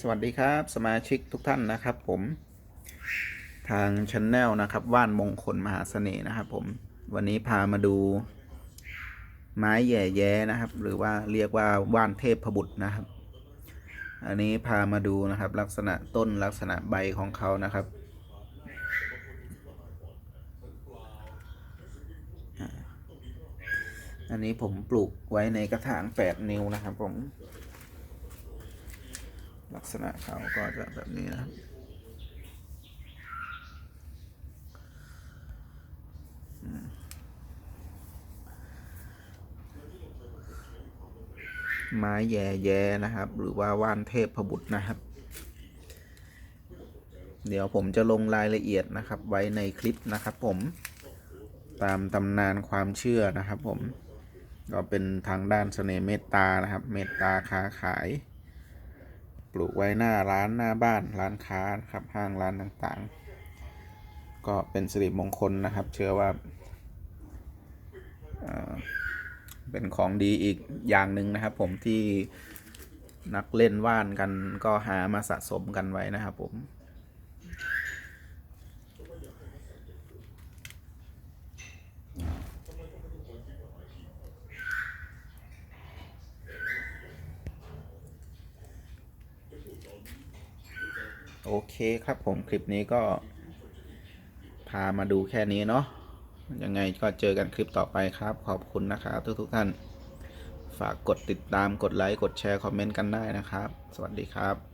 สวัสดีครับสมาชิกทุกท่านนะครับผม ทางช anel นะครับว่านมงคลมหาเสน่ห์นะครับผมวันนี้พามาดู ไม้แย่แย้นะครับ หรือว่าเรียกว่าว่านเทพบุตรนะครับ อันนี้พามาดูนะครับ ลักษณะต้นลักษณะใบของเขานะครับ อันนี้ผมปลูกไว้ในกระถาง8นิ้วนะครับผม ลักษณะเขาก็จะแบบนี้นะครับไม้แย่แย่นะครับ หรือว่าว่านเทพพบุตรนะครับ เดี๋ยวผมจะลงรายละเอียดนะครับ ไว้ในคลิปนะครับ ผมตามตำนานความเชื่อนะครับ ผมก็เป็นทางด้านเสน่ห์เมตตานะครับ เมตตาค้าขาย ปลูกไว้หน้าร้านหน้าบ้านร้านค้าครับห้างร้านต่างๆ ก็เป็นสิริมงคลนะครับ เชื่อว่าเอ่อเป็นของดีอีกอย่างหนึ่งนะครับผมที่นักเล่นว่านกันก็หามาสะสมกันไว้นะครับผม โอเคครับผมคลิปนี้ก็ พามาดูแค่นี้เนาะยังไงก็เจอกันคลิปต่อไปครับ ขอบคุณนะครับทุกทุกท่าน ฝากกดติดตามกดไลค์ กดแชร์ คอมเมนต์กันได้นะครับ สวัสดีครับ